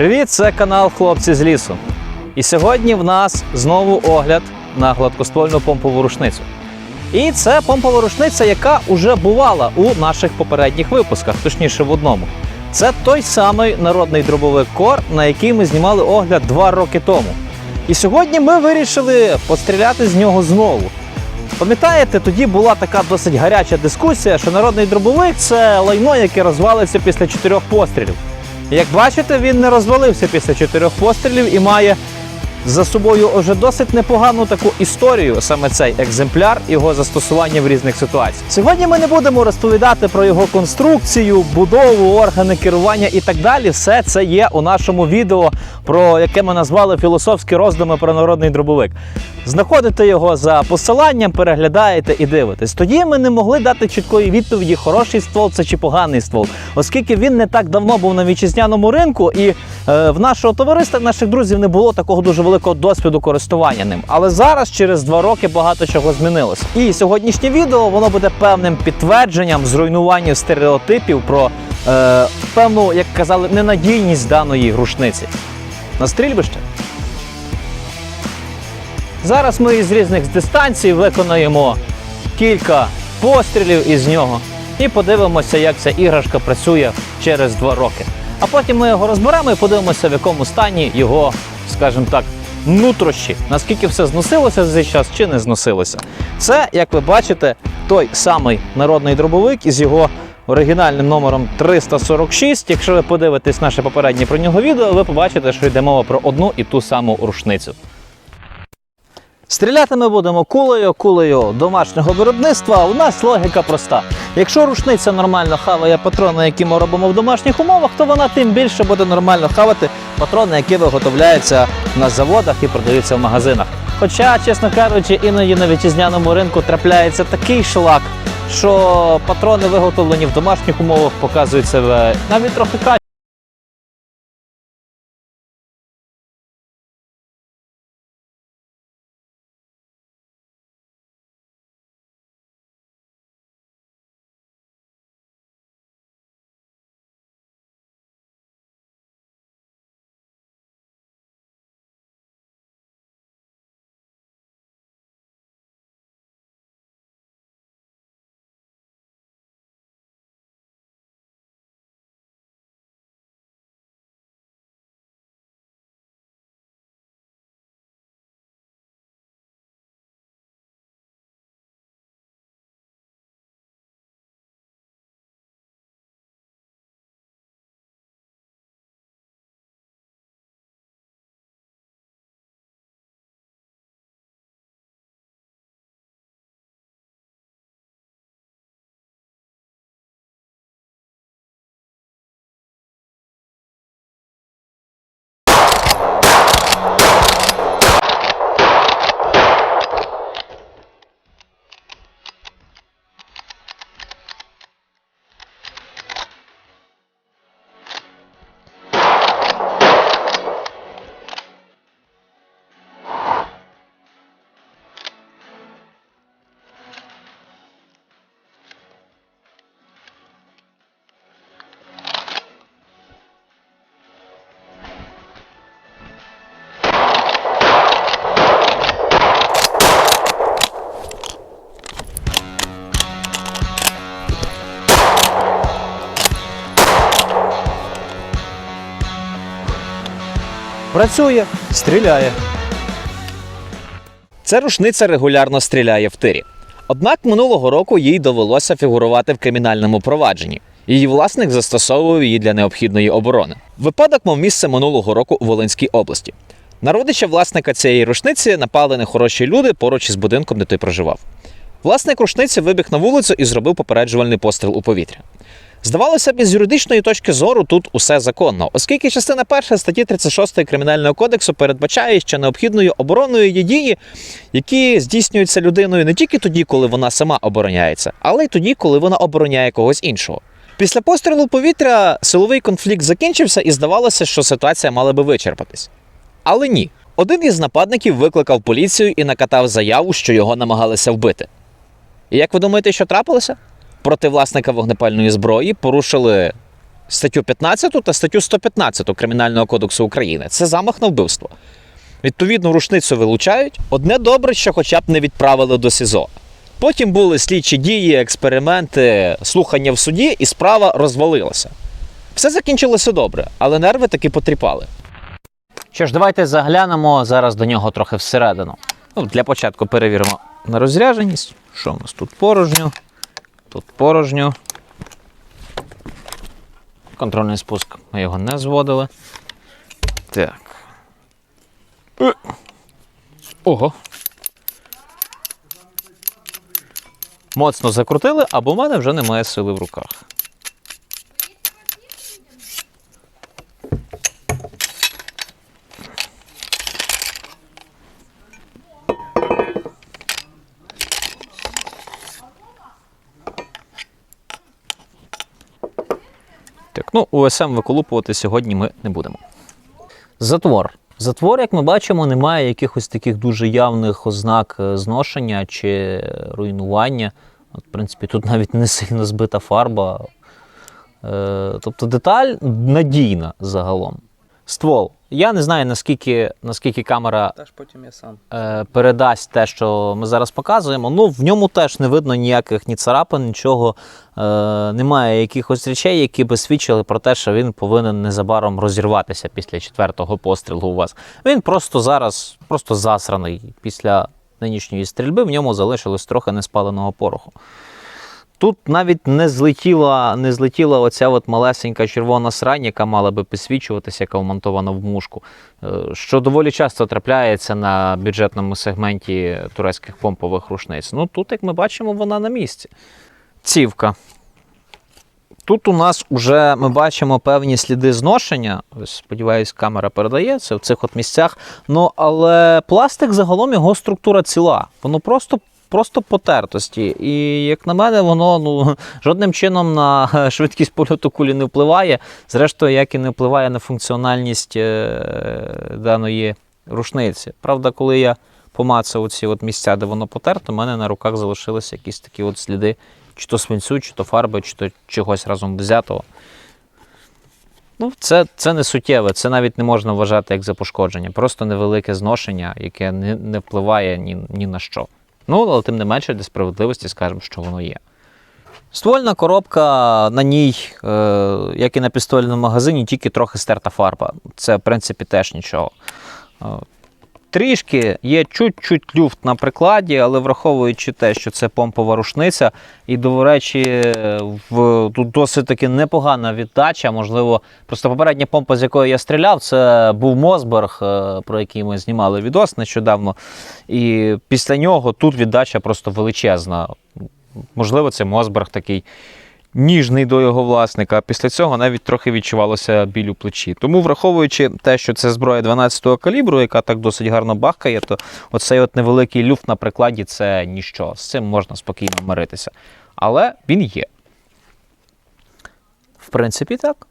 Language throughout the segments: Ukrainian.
Привіт, це канал Хлопці з лісу. І сьогодні в нас знову огляд на гладкоствольну помпову рушницю. І це помпова рушниця, яка вже бувала у наших попередніх випусках, точніше в одному. Це той самий народний дробовик Кор, на який ми знімали огляд два роки тому. І сьогодні ми вирішили постріляти з нього знову. Пам'ятаєте, тоді була така досить гаряча дискусія, що народний дробовик це лайно, яке розвалиться після чотирьох пострілів. Як бачите, він не розвалився після чотирьох пострілів і має за собою вже досить непогану таку історію, саме цей екземпляр, його застосування в різних ситуаціях. Сьогодні ми не будемо розповідати про його конструкцію, будову, органи керування і так далі. Все це є у нашому відео, про яке ми назвали філософські роздуми про народний дробовик. Знаходите його за посиланням, переглядаєте і дивитесь. Тоді ми не могли дати чіткої відповіді, хороший ствол це чи поганий ствол, оскільки він не так давно був на вітчизняному ринку, і в нашого товариства, в наших друзів не було такого дуже великого досвіду користування ним. Але зараз, через два роки, багато чого змінилося. І сьогоднішнє відео воно буде певним підтвердженням зруйнування стереотипів про е, певну, як казали, ненадійність даної рушниці. На стрільбище? Зараз ми із різних дистанцій виконаємо кілька пострілів із нього і подивимося, як ця іграшка працює через два роки. А потім ми його розберемо і подивимося, в якому стані його, скажімо так, нутрощі, наскільки все зносилося за цей час чи не зносилося. Це, як ви бачите, той самий народний дробовик із його оригінальним номером 346. Якщо ви подивитесь наше попереднє про нього відео, ви побачите, що йде мова про одну і ту саму рушницю. Стріляти ми будемо кулею, кулею домашнього виробництва. У нас логіка проста. Якщо рушниця нормально хаває патрони, які ми робимо в домашніх умовах, то вона тим більше буде нормально хавати патрони, які виготовляються на заводах і продаються в магазинах. Хоча, чесно кажучи, іноді на вітчизняному ринку трапляється такий шлак, що патрони, виготовлені в домашніх умовах, показують себе навіть трохи краще. Працює, стріляє. Ця рушниця регулярно стріляє в тирі. Однак минулого року їй довелося фігурувати в кримінальному провадженні. Її власник застосовував її для необхідної оборони. Випадок мав місце минулого року у Волинській області. На родича власника цієї рушниці напали нехороші люди поруч із будинком, де той проживав. Власник рушниці вибіг на вулицю і зробив попереджувальний постріл у повітря. Здавалося б, із юридичної точки зору тут усе законно, оскільки частина перша статті 36 Кримінального кодексу передбачає, що необхідною обороною є дії, які здійснюються людиною не тільки тоді, коли вона сама обороняється, але й тоді, коли вона обороняє когось іншого. Після пострілу повітря силовий конфлікт закінчився і здавалося, що ситуація мала би вичерпатись. Але ні. Один із нападників викликав поліцію і накатав заяву, що його намагалися вбити. І як ви думаєте, що трапилося? Проти власника вогнепальної зброї порушили статтю 15 та статтю 115 Кримінального кодексу України. Це замах на вбивство. Відповідно, рушницю вилучають. Одне добре, що хоча б не відправили до СІЗО. Потім були слідчі дії, експерименти, слухання в суді, і справа розвалилася. Все закінчилося добре, але нерви таки потріпали. Що ж, давайте заглянемо зараз до нього трохи всередину. Ну, для початку перевіримо на розрядженість. Що в нас тут порожньо? Тут порожньо. Контрольний спуск. Ми його не зводили. Так. Е. Ого. Моцно закрутили, або в мене вже немає сили в руках. Ну УСМ виколупувати сьогодні ми не будемо. Затвор. Затвор, як ми бачимо, не має якихось таких дуже явних ознак е, зношення чи руйнування. От, в принципі, тут навіть не сильно збита фарба. Е, тобто деталь надійна загалом. Ствол. Я не знаю, наскільки, наскільки камера Теж потім я сам. е, передасть те, що ми зараз показуємо. Ну, в ньому теж не видно ніяких ні царапин, нічого. Е, немає якихось речей, які би свідчили про те, що він повинен незабаром розірватися після четвертого пострілу у вас. Він просто зараз просто засраний після нинішньої стрільби. В ньому залишилось трохи неспаленого пороху. Тут навіть не злетіла, не злетіла оця от малесенька червона срань, яка мала би підсвічуватися, яка вмонтована в мушку, Е, що доволі часто трапляється на бюджетному сегменті турецьких помпових рушниць. Ну тут, як ми бачимо, вона на місці. Цівка. Тут у нас вже ми бачимо певні сліди зношення. Ось, сподіваюсь, камера передає це в цих от місцях. Ну, але пластик загалом його структура ціла. Воно просто. Просто потертості. І, як на мене, воно ну, жодним чином на швидкість польоту кулі не впливає. Зрештою, як і не впливає на функціональність е, даної рушниці. Правда, коли я помацав ці от місця, де воно потерто, у мене на руках залишилися якісь такі от сліди, чи то свинцю, чи то фарби, чи то чогось разом взятого. Ну, це, це не суттєве, це навіть не можна вважати як за пошкодження. Просто невелике зношення, яке не, не впливає ні, ні на що. Ну, але тим не менше, для справедливості скажемо, що воно є. Ствольна коробка на ній, е, як і на пістольному магазині, тільки трохи стерта фарба. Це, в принципі, теж нічого. Трішки є чуть-чуть люфт на прикладі, але враховуючи те, що це помпова рушниця, і, до речі, в, тут досить таки непогана віддача. Можливо, просто попередня помпа, з якої я стріляв, це був Мосберг, е, про який ми знімали відос нещодавно. І після нього тут віддача просто величезна. Можливо, це Мосберг такий ніжний до його власника, після цього навіть трохи відчувалося біль у плечі. Тому, враховуючи те, що це зброя 12-го калібру, яка так досить гарно бахкає, то оцей от невеликий люфт на прикладі це ніщо. З цим можна спокійно миритися. Але він є. В принципі, так.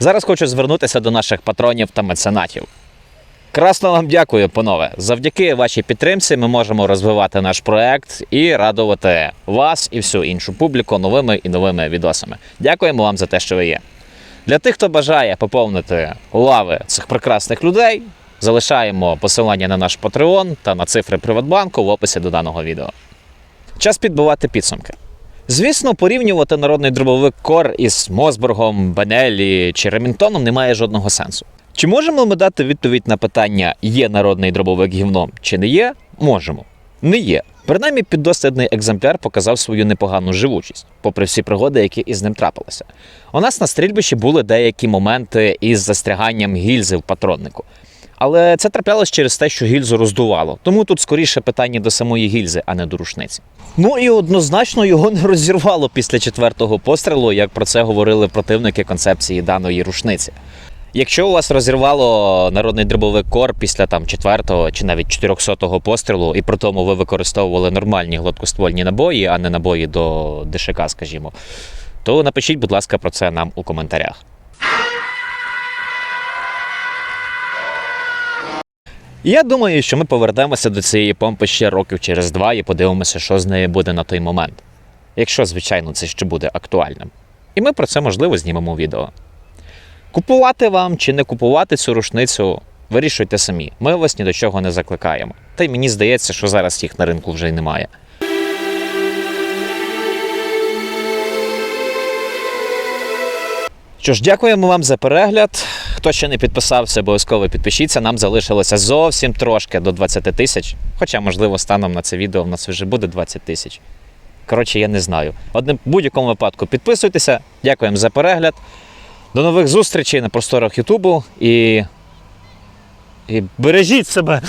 Зараз хочу звернутися до наших патронів та меценатів. Красно вам дякую, панове. Завдяки вашій підтримці ми можемо розвивати наш проект і радувати вас і всю іншу публіку новими і новими відосами. Дякуємо вам за те, що ви є. Для тих, хто бажає поповнити лави цих прекрасних людей, залишаємо посилання на наш Patreon та на цифри Приватбанку в описі до даного відео. Час підбивати підсумки. Звісно, порівнювати народний дробовик Кор із Мосбургом, Бенелі чи Ремінтоном немає жодного сенсу. Чи можемо ми дати відповідь на питання, є народний дробовик гівном чи не є? Можемо. Не є. Принаймні, піддослідний екземпляр показав свою непогану живучість, попри всі пригоди, які із ним трапилися. У нас на стрільбищі були деякі моменти із застряганням гільзи в патроннику. Але це траплялось через те, що гільзу роздувало. Тому тут скоріше питання до самої гільзи, а не до рушниці. Ну і однозначно його не розірвало після четвертого пострілу, як про це говорили противники концепції даної рушниці. Якщо у вас розірвало народний дробовик кор після там четвертого чи навіть 400-го пострілу, і при тому ви використовували нормальні гладкоствольні набої, а не набої до ДШК, скажімо, то напишіть, будь ласка, про це нам у коментарях. Я думаю, що ми повернемося до цієї помпи ще років через два і подивимося, що з нею буде на той момент. Якщо, звичайно, це ще буде актуальним. І ми про це можливо знімемо відео. Купувати вам чи не купувати цю рушницю, вирішуйте самі. Ми вас ні до чого не закликаємо. Та й мені здається, що зараз їх на ринку вже й немає. Що ж, дякуємо вам за перегляд. Хто ще не підписався, обов'язково підпишіться. Нам залишилося зовсім трошки до 20 тисяч. Хоча, можливо, станом на це відео в нас вже буде 20 тисяч. Коротше, я не знаю. Одним в будь-якому випадку підписуйтеся. Дякуємо за перегляд. До нових зустрічей на просторах Ютубу і. І бережіть себе!